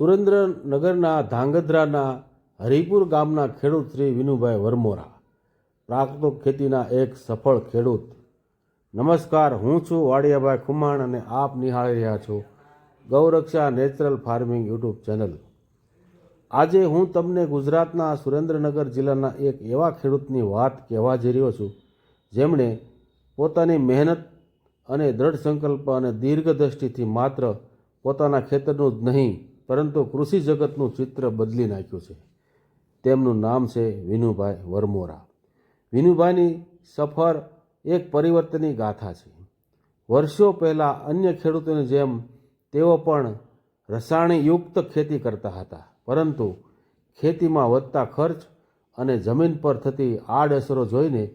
સુરેન્દ્રનગરના ધાંગધ્રાના હરિપુર ગામના ખેડૂત શ્રી વિનુભાઈ વરમોરા. પ્રાકૃતિક ખેતીના એક સફળ ખેડૂત. નમસ્કાર, હું છું વાડિયાભાઈ ખુમાણ અને આપ નિહાળી રહ્યા છો ગૌરક્ષા નેચરલ ફાર્મિંગ યુટ્યુબ ચેનલ. આજે હું તમને ગુજરાતના સુરેન્દ્રનગર જિલ્લાના એક એવા ખેડૂતની વાત કહેવા જઈ રહ્યો છું, જેમણે પોતાની મહેનત અને દ્રઢ સંકલ્પ અને દીર્ઘદ્રષ્ટિથી માત્ર પોતાના ખેતરનું જ નહીં પરંતુ કૃષિ જગતનું ચિત્ર બદલી નાખ્યું છે. તેમનું નામ છે વિનુભાઈ વરમોરા. વિનુભાઈની સફર એક પરિવર્તનની ગાથા છે. વર્ષો પહેલાં અન્ય ખેડૂતોની જેમ તેઓ પણ રસાયણયુક્ત ખેતી કરતા હતા. પરંતુ ખેતીમાં વધતા ખર્ચ અને જમીન પર થતી આડઅસરો જોઈને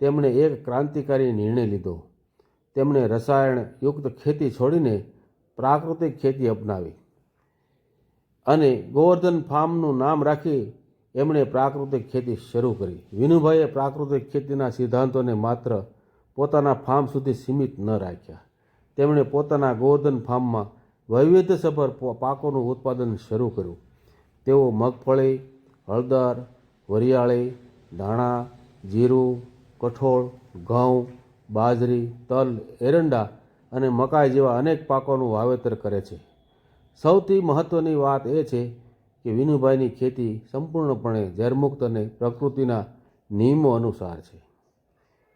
તેમણે એક ક્રાંતિકારી નિર્ણય લીધો. તેમણે રસાયણયુક્ત ખેતી છોડીને પ્રાકૃતિક ખેતી અપનાવી. અને ગોવર્ધન ફાર્મનું નામ રાખી એમણે પ્રાકૃતિક ખેતી શરૂ કરી. વિનુભાઈએ પ્રાકૃતિક ખેતીના સિદ્ધાંતોને માત્ર પોતાના ફાર્મ સુધી સીમિત ન રાખ્યા. તેમણે પોતાના ગોવર્ધન ફાર્મમાં વૈવિધ્યસભર પાકોનું ઉત્પાદન શરૂ કર્યું. તેઓ મગફળી, હળદર, વરિયાળી, ધાણા, જીરું, કઠોળ, ઘઉં, બાજરી, તલ, એરંડા અને મકાઈ જેવા અનેક પાકોનું વાવેતર કરે છે. સૌથી મહત્ત્વની વાત એ છે કે વિનુભાઈની ખેતી સંપૂર્ણપણે ઝેરમુક્ત અને પ્રકૃતિના નિયમો અનુસાર છે.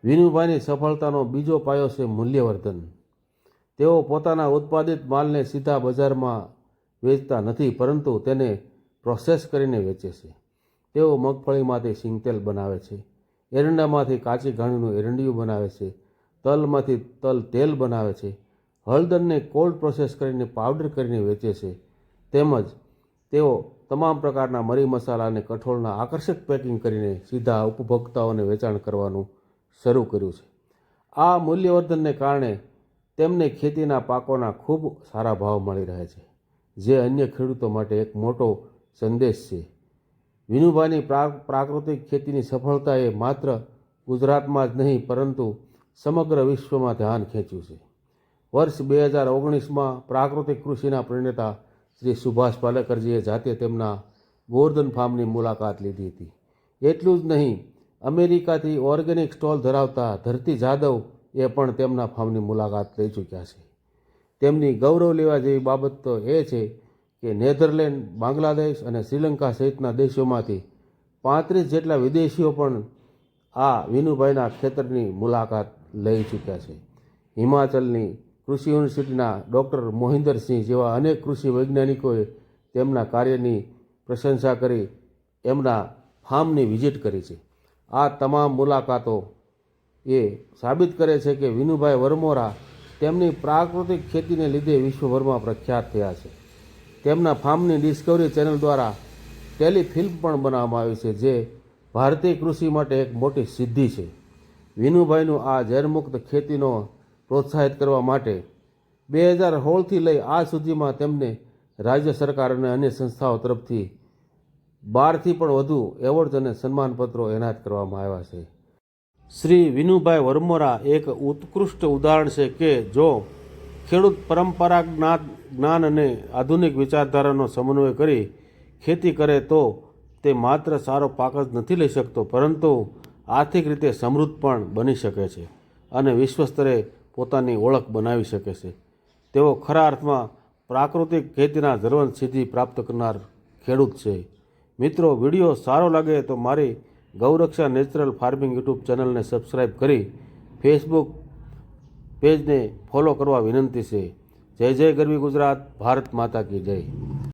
વિનુભાઈની સફળતાનો બીજો પાયો છે મૂલ્યવર્ધન. તેઓ પોતાના ઉત્પાદિત માલને સીધા બજારમાં વેચતા નથી, પરંતુ તેને પ્રોસેસ કરીને વેચે છે. તેઓ મગફળીમાંથી સિંગતેલ બનાવે છે, એરંડામાંથી કાચી ઘાણીનું એરંડિયું બનાવે છે, તલમાંથી તલ તેલ બનાવે છે હળદરને કોલ્ડ પ્રોસેસ કરીને પાવડર કરીને વેચે છે. તેમજ તેઓ તમામ પ્રકારના મરી મસાલા અને કઠોળના આકર્ષક પેકિંગ કરીને સીધા ઉપભોક્તાઓને વેચાણ કરવાનું શરૂ કર્યું છે. આ મૂલ્યવર્ધનને કારણે તેમને ખેતીના પાકોના ખૂબ સારા ભાવ મળી રહે છે, જે અન્ય ખેડૂતો માટે એક મોટો સંદેશ છે. વિનુભાઈની પ્રા પ્રાકૃતિક ખેતીની સફળતાએ માત્ર ગુજરાતમાં જ નહીં, પરંતુ સમગ્ર વિશ્વમાં ધ્યાન ખેંચ્યું છે. વર્ષ બે હજાર ઓગણીસમાં પ્રાકૃતિક કૃષિના પ્રણેતા શ્રી સુભાષ પાલેકરજીએ જાતે તેમના ગોવર્ધન ફાર્મની મુલાકાત લીધી હતી. એટલું જ નહીં, અમેરિકાથી ઓર્ગેનિક સ્ટોલ ધરાવતા ધરતી જાદવ એ પણ તેમના ફાર્મની મુલાકાત લઈ ચૂક્યા છે. તેમની ગૌરવ લેવા જેવી બાબત તો એ છે કે નેધરલેન્ડ, બાંગ્લાદેશ અને શ્રીલંકા સહિતના દેશોમાંથી પાંત્રીસ જેટલા વિદેશીઓ પણ આ વિનુભાઈના ખેતરની મુલાકાત લઈ ચૂક્યા છે. હિમાચલની કૃષિ યુનિવર્સિટીના ડૉક્ટર મોહિન્દરસિંહ જેવા અનેક કૃષિ વૈજ્ઞાનિકોએ તેમના કાર્યની પ્રશંસા કરી, એમના ફાર્મની વિઝિટ કરી છે. આ તમામ મુલાકાતો એ સાબિત કરે છે કે વિનુભાઈ વરમોરા તેમની પ્રાકૃતિક ખેતીને લીધે વિશ્વભરમાં પ્રખ્યાત થયા છે. તેમના ફાર્મની ડિસ્કવરી ચેનલ દ્વારા ટેલિફિલ્મ પણ બનાવવામાં આવી છે, જે ભારતીય કૃષિ માટે એક મોટી સિદ્ધિ છે. વિનુભાઈનું આ ઝેરમુક્ત ખેતીનો પ્રોત્સાહિત કરવા માટે બે હજાર સોળથી લઈ આજ સુધીમાં તેમને રાજ્ય સરકાર અને અન્ય સંસ્થાઓ તરફથી બારથી પણ વધુ એવોર્ડ અને સન્માનપત્રો એનાયત કરવામાં આવ્યા છે. શ્રી વિનુભાઈ વરમોરા એક ઉત્કૃષ્ટ ઉદાહરણ છે કે જો ખેડૂત પરંપરા જ્ઞાન અને આધુનિક વિચારધારાનો સમન્વય કરી ખેતી કરે તો તે માત્ર સારો પાક જ નથી લઈ શકતો, પરંતુ આર્થિક રીતે સમૃદ્ધ પણ બની શકે છે અને વિશ્વ સ્તરે પોતાની ઓળખ બનાવી શકે છે. તેઓ ખરા અર્થમાં પ્રાકૃતિક ખેતીના જરવંત સિદ્ધિ પ્રાપ્ત કરનાર ખેડૂત છે. મિત્રો, વીડિયો સારો લાગે તો મારી ગૌરક્ષા નેચરલ ફાર્મિંગ યુટ્યુબ ચેનલને સબસ્ક્રાઈબ કરી ફેસબુક પેજને ફોલો કરવા વિનંતી છે. જય જય ગરવી ગુજરાત, ભારત માતા કી જય.